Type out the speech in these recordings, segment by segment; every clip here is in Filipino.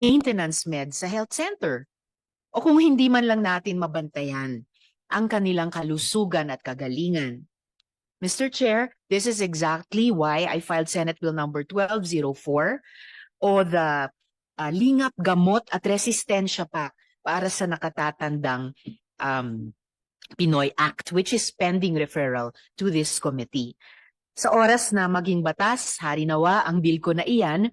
maintenance med sa health center. O kung hindi man lang natin mabantayan ang kanilang kalusugan at kagalingan. Mr. Chair, this is exactly why I filed Senate Bill number 1204 o the uh, lingap gamot at resistensya pa para sa nakatatandang um, Pinoy Act which is pending referral to this committee. Sa oras na maging batas, hari nawa ang bill ko na iyan,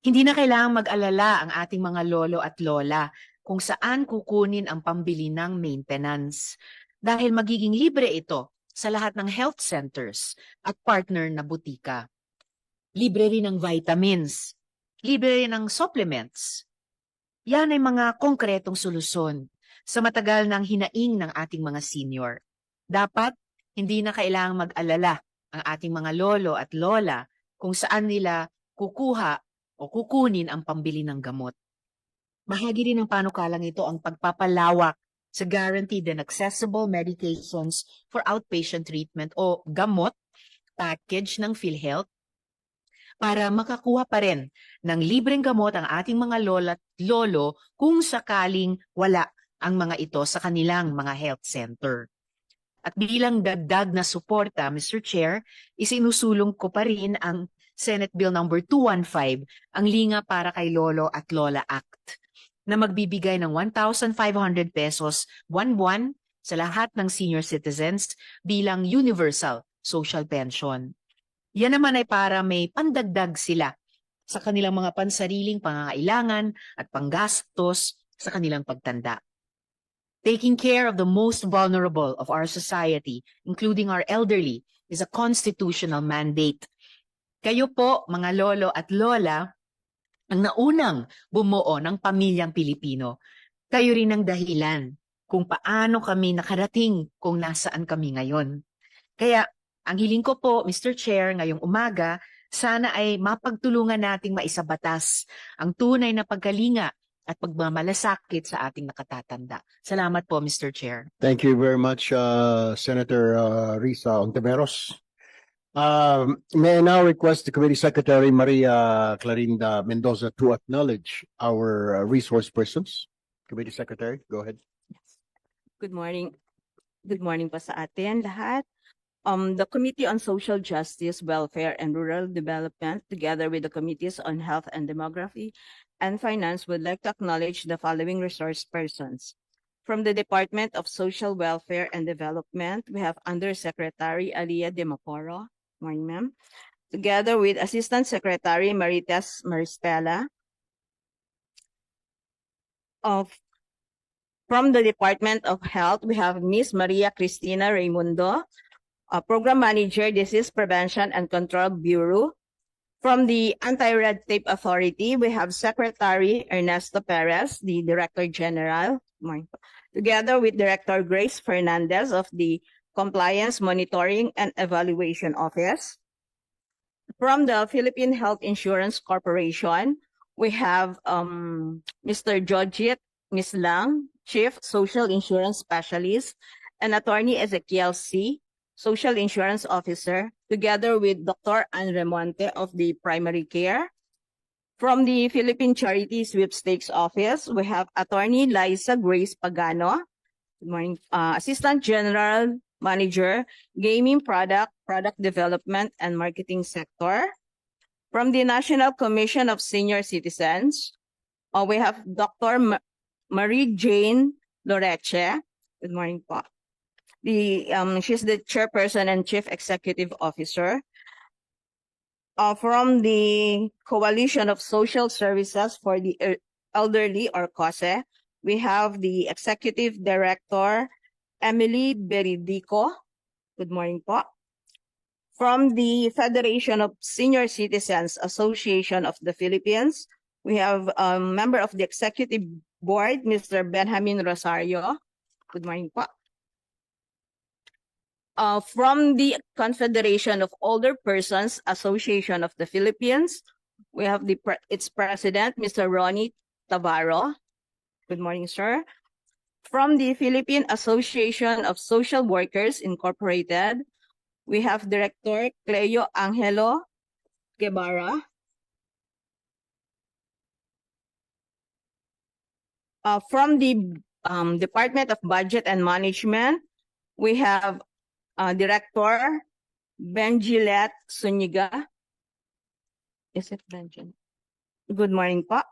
hindi na kailangang mag-alala ang ating mga lolo at lola kung saan kukunin ang pambili ng maintenance. Dahil magiging libre ito sa lahat ng health centers at partner na butika. Libre rin ng vitamins. Libre rin ng supplements. Yan ay mga konkretong solusyon sa matagal ng hinaing ng ating mga senior. Dapat hindi na kailangang mag-alala ang ating mga lolo at lola kung saan nila kukuha o kukunin ang pambili ng gamot. Bahagi rin ng panukalang ito ang pagpapalawak sa guaranteed and accessible medications for outpatient treatment o gamot package ng PhilHealth para makakuha pa rin ng libreng gamot ang ating mga lola at lolo kung sakaling wala ang mga ito sa kanilang mga health center. At bilang dagdag na suporta, Mr. Chair, isinusulong ko pa rin ang Senate Bill number 215, ang Linga para kay Lolo at Lola Act, na magbibigay ng 1,500 pesos buwan-buwan sa lahat ng senior citizens bilang universal social pension. Yan naman ay para may pandagdag sila sa kanilang mga pansariling pangangailangan at panggastos sa kanilang pagtanda. Taking care of the most vulnerable of our society, including our elderly, is a constitutional mandate. Kayo po, mga lolo at lola, ang naunang bumuo ng pamilyang Pilipino. Kayo rin ang dahilan kung paano kami nakarating kung nasaan kami ngayon. Kaya, ang hiling ko po, Mr. Chair, ngayong umaga, sana ay mapagtulungan nating maisabatas ang tunay na pagkalinga at pagmamalasakit sa ating nakatatanda. Salamat po, Mr. Chair. Thank you very much, uh, Senator uh, Risa Ontiveros. Um, may I now request the Committee Secretary Maria Clarinda Mendoza to acknowledge our uh, resource persons. Committee Secretary, go ahead. Good morning. Good morning po sa atin lahat. Um, the Committee on Social Justice, Welfare and Rural Development, together with the Committees on Health and Demography and Finance, would like to acknowledge the following resource persons. From the Department of Social Welfare and Development, we have Undersecretary Aliyah De Maporo. Morning, ma'am. Together with Assistant Secretary Marites Maristela. Of from the Department of Health, we have Miss Maria Cristina Raimundo, uh, Program Manager, Disease Prevention and Control Bureau. From the Anti-Red Tape Authority, we have Secretary Ernesto Perez, the Director General, together with Director Grace Fernandez of the Compliance Monitoring and Evaluation Office. From the Philippine Health Insurance Corporation, we have um, Mr. Georgette Ms. Lang, Chief Social Insurance Specialist, and Attorney Ezekiel C., Social Insurance Officer, together with Dr. Anne Remonte of the Primary Care. From the Philippine Charity Sweepstakes Office, we have Attorney Liza Grace Pagano, uh, Assistant General Manager, Gaming Product, Product Development and Marketing Sector. From the National Commission of Senior Citizens, uh, we have Dr. Ma- Marie Jane Loreche. Good morning po. The, um, she's the Chairperson and Chief Executive Officer. Uh, from the Coalition of Social Services for the Elderly or COSE, we have the Executive Director, Emily Beridico. Good morning po. From the Federation of Senior Citizens Association of the Philippines, we have a member of the Executive Board, Mr. Benjamin Rosario. Good morning po. Uh, from the Confederation of Older Persons Association of the Philippines, we have the its president, Mr. Ronnie Tavaro. Good morning, sir. From the Philippine Association of Social Workers Incorporated, we have Director Cleo Angelo Guevara. Uh, from the um, Department of Budget and Management, we have uh, Director Benjilet Suniga. Is it Benjil? Good morning po.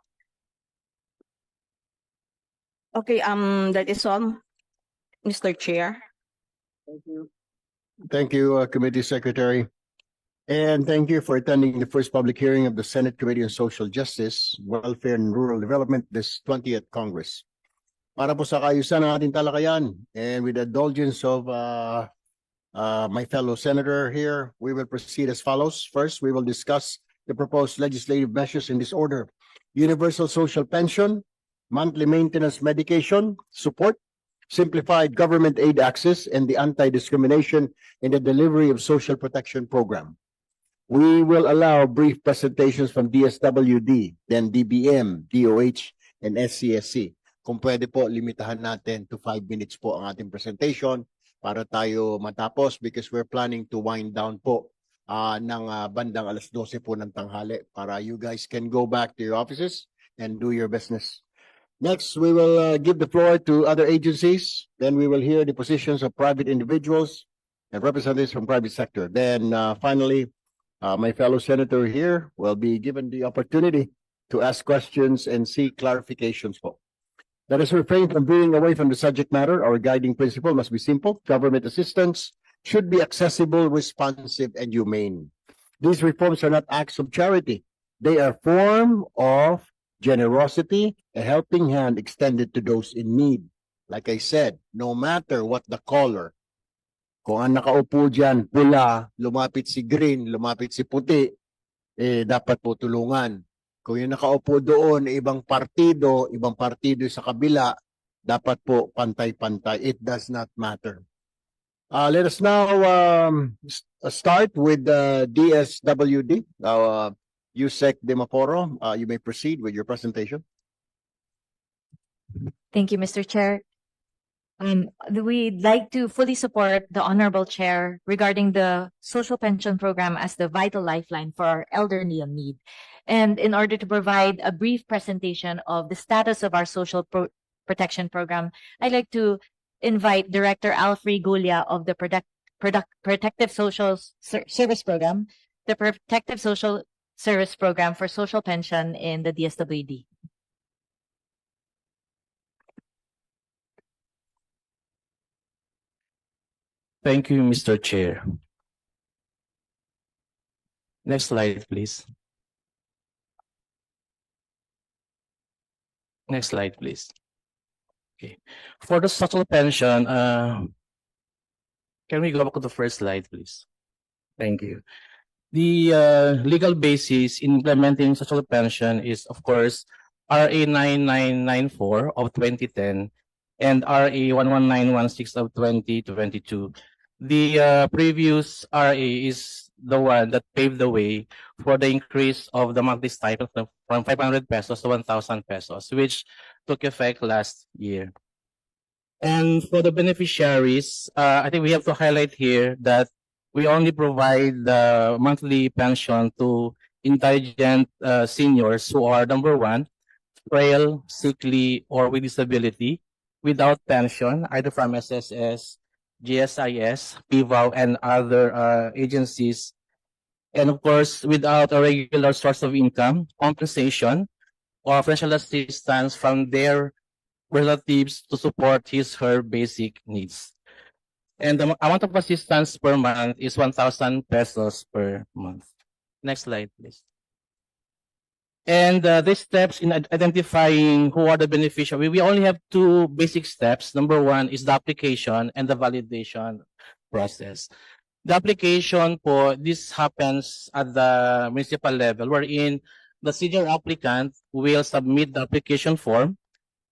Okay, um, that is all, Mr. Chair. Thank you, Thank you, uh, Committee Secretary. And thank you for attending the first public hearing of the Senate Committee on Social Justice, Welfare and Rural Development, this twentieth Congress. Para po sa kaayusan ng ating talakayan and with the indulgence of uh, uh, my fellow senator here, we will proceed as follows. First, we will discuss the proposed legislative measures in this order. Universal social pension, monthly maintenance medication, support, simplified government aid access, and the anti-discrimination in the delivery of social protection program. We will allow brief presentations from DSWD, then DBM, DOH, and SCSC. Kung pwede po, limitahan natin to five minutes po ang ating presentation para tayo matapos because we're planning to wind down po ah, ng ah, bandang alas 12 po ng tanghali para you guys can go back to your offices and do your business. Next, we will uh, give the floor to other agencies. Then we will hear the positions of private individuals and representatives from private sector. Then uh, finally, uh, my fellow senator here will be given the opportunity to ask questions and seek clarifications. po. Let us refrain from veering away from the subject matter. Our guiding principle must be simple. Government assistance should be accessible, responsive, and humane. These reforms are not acts of charity. They are form of generosity, a helping hand extended to those in need. Like I said, no matter what the color, kung ang nakaupo dyan, pula, lumapit si green, lumapit si puti, eh, dapat po tulungan. Kung yung nakaupo doon, ibang partido, ibang partido sa kabila, dapat po pantay-pantay. It does not matter. Uh, let us now um, uh, start with the DSWD. Uh, Yusek Demaporo, uh, you may proceed with your presentation. Thank you, Mr. Chair. Um, we'd like to fully support the Honorable Chair regarding the social pension program as the vital lifeline for our elderly in need. And in order to provide a brief presentation of the status of our social pro- protection program, I'd like to invite Director Alfred Gulia of the Product, Product, Protective Social Ser- Service Program, the Protective Social Service Program for Social Pension in the DSWD. Thank you, Mr. Chair. Next slide, please. Next slide, please. Okay, for the social pension, uh, can we go back to the first slide, please? Thank you. The uh, legal basis in implementing social pension is, of course, RA 9994 of 2010 and RA 11916 of 2022. The uh, previous RA is the one that paved the way for the increase of the monthly stipend from- from 500 pesos to 1,000 pesos, which took effect last year. And for the beneficiaries, uh, I think we have to highlight here that we only provide the monthly pension to intelligent uh, seniors who are number one, frail, sickly, or with disability without pension, either from SSS, GSIS, PVAW, and other uh, agencies. And of course, without a regular source of income, compensation, or financial assistance from their relatives to support his her basic needs. And the amount of assistance per month is 1,000 pesos per month. Next slide, please. And uh, these steps in identifying who are the beneficiaries, we only have two basic steps. Number one is the application and the validation process. The application for this happens at the municipal level wherein the senior applicant will submit the application form.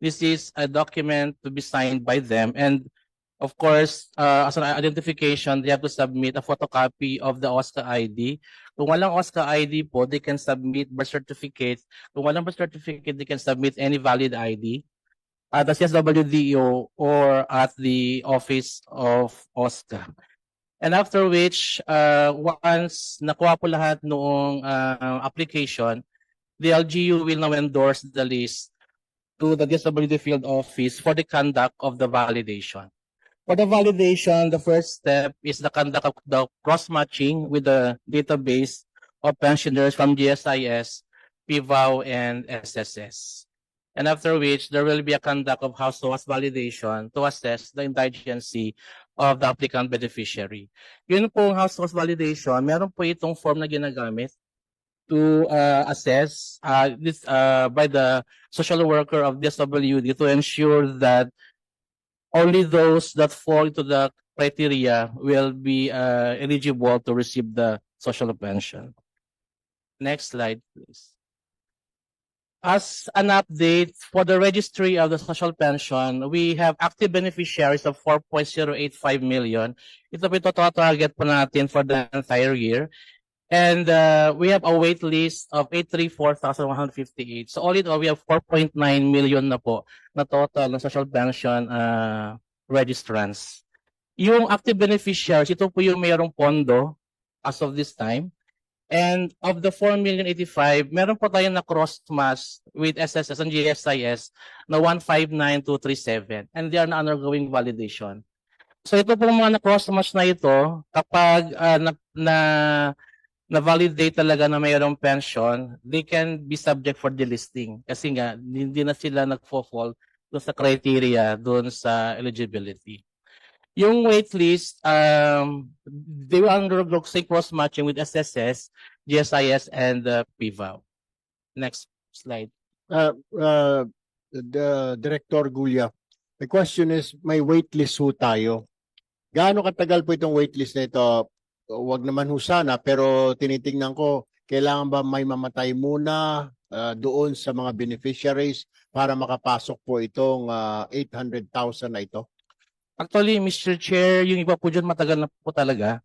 This is a document to be signed by them and of course, uh, as an identification, they have to submit a photocopy of the OSCA ID. Kung walang OSCA ID po, they can submit birth certificate. Kung walang birth certificate, they can submit any valid ID at the CSWDO or at the office of OSCA. And after which, uh, once nakuha po lahat noong uh, application, the LGU will now endorse the list to the disability field office for the conduct of the validation. For the validation, the first step is the conduct of the cross-matching with the database of pensioners from GSIS, PVAW, and SSS. And after which, there will be a conduct of household validation to assess the indigency of the applicant beneficiary. Yun po household validation, meron po itong form na ginagamit to uh, assess uh, this uh, by the social worker of DSWD to ensure that only those that fall into the criteria will be uh, eligible to receive the social pension. Next slide, please. As an update for the registry of the social pension, we have active beneficiaries of 4.085 million. Ito po total target po natin for the entire year. And uh, we have a wait list of 834,158. So all in all, we have 4.9 million na po na total ng social pension uh, registrants. Yung active beneficiaries, ito po yung mayroong pondo as of this time. And of the 4 million 85, meron po tayo na cross-match with SSS and GSIS na 159237 and they are na undergoing validation. So ito po mga na-cross-match na ito, kapag uh, na, na na-validate talaga na mayroong pension, they can be subject for delisting. Kasi nga, hindi na sila nagfo-fall doon sa criteria, doon sa eligibility. Yung waitlist, um, they will undergo cross-matching with SSS, GSIS, and uh, PVAW. Next slide. Uh, uh, the Director Gulia, the question is, may waitlist ho tayo. Gaano katagal po itong waitlist na ito? Huwag naman ho sana, pero tinitingnan ko, kailangan ba may mamatay muna uh, doon sa mga beneficiaries para makapasok po itong uh, 800,000 na ito? Actually, Mr. Chair, yung iba po dyan matagal na po talaga.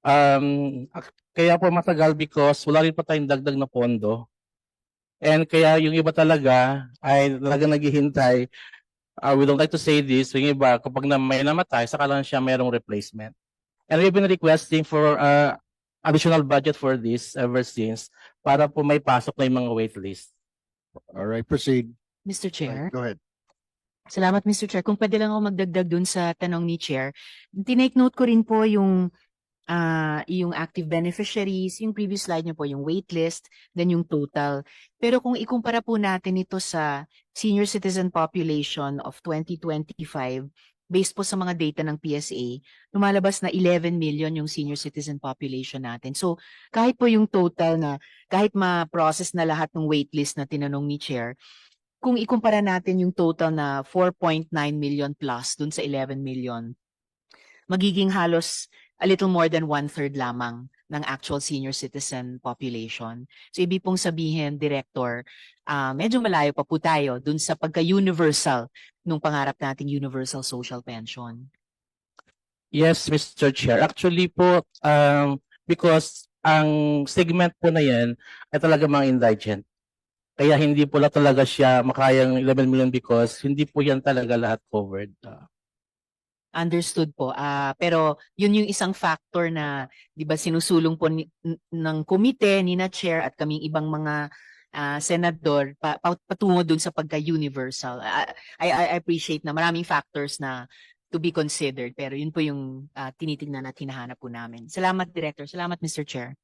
Um, kaya po matagal because wala rin pa tayong dagdag na pondo. And kaya yung iba talaga ay talaga naghihintay. Uh, we don't like to say this. Yung iba, kapag na may namatay, saka lang siya mayroong replacement. And we've been requesting for uh, additional budget for this ever since para po may pasok na yung mga waitlist. All right, proceed. Mr. Chair. Go ahead. Salamat, Mr. Chair. Kung pwede lang ako magdagdag dun sa tanong ni Chair, tinake note ko rin po yung ah yung active beneficiaries, yung previous slide niyo po, yung waitlist, then yung total. Pero kung ikumpara po natin ito sa senior citizen population of 2025, based po sa mga data ng PSA, lumalabas na 11 million yung senior citizen population natin. So, kahit po yung total na, kahit ma-process na lahat ng waitlist na tinanong ni Chair, kung ikumpara natin yung total na 4.9 million plus dun sa 11 million, magiging halos a little more than one-third lamang ng actual senior citizen population. So, ibig pong sabihin, Director, ah, medyo malayo pa po tayo dun sa pagka-universal nung pangarap nating universal social pension. Yes, Mr. Chair. Actually po, um, because ang segment po na yan ay talaga mga indigent. Kaya hindi po lang talaga siya makayang 11 million because hindi po yan talaga lahat covered. Uh, Understood po. Ah, pero yun yung isang factor na 'di ba sinusulong po ni, n- ng komite ni na chair at kaming ibang mga ah, senador pa, pa- patungo dun sa pagka-universal. Ah, I, I I appreciate na maraming factors na to be considered pero yun po yung ah, tinitingnan at hinahanap po namin. Salamat Director. Salamat Mr. Chair.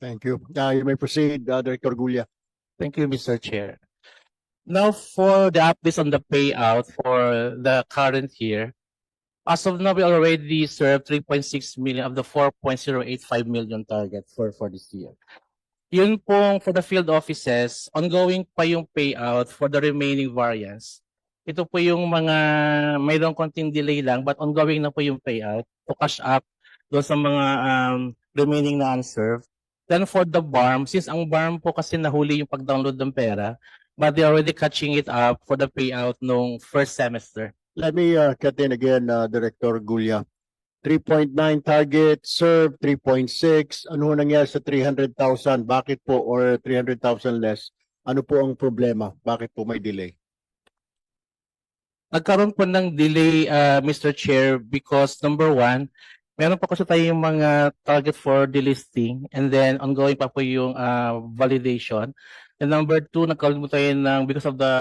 Thank you. Uh, you may proceed, uh, Director Gulia. Thank you, Mr. Chair. Now for the updates on the payout for the current year. As of now, we already served 3.6 million of the 4.085 million target for, for this year. Yun pong for the field offices, ongoing pa yung payout for the remaining variants. Ito po yung mga mayroong konting delay lang but ongoing na po yung payout to cash up doon sa mga um, remaining na unserved. Then for the BARM, since ang BARM po kasi nahuli yung pag-download ng pera, but they're already catching it up for the payout nung first semester. Let me uh, cut in again, uh, Director Gulia. 3.9 target, serve 3.6. Ano nangyari sa 300,000? Bakit po or 300,000 less? Ano po ang problema? Bakit po may delay? Nagkaroon po ng delay, uh, Mr. Chair, because number one, meron pa kasi tayong mga target for delisting and then ongoing pa po yung uh, validation. And number two, nagkaroon po tayo ng because of the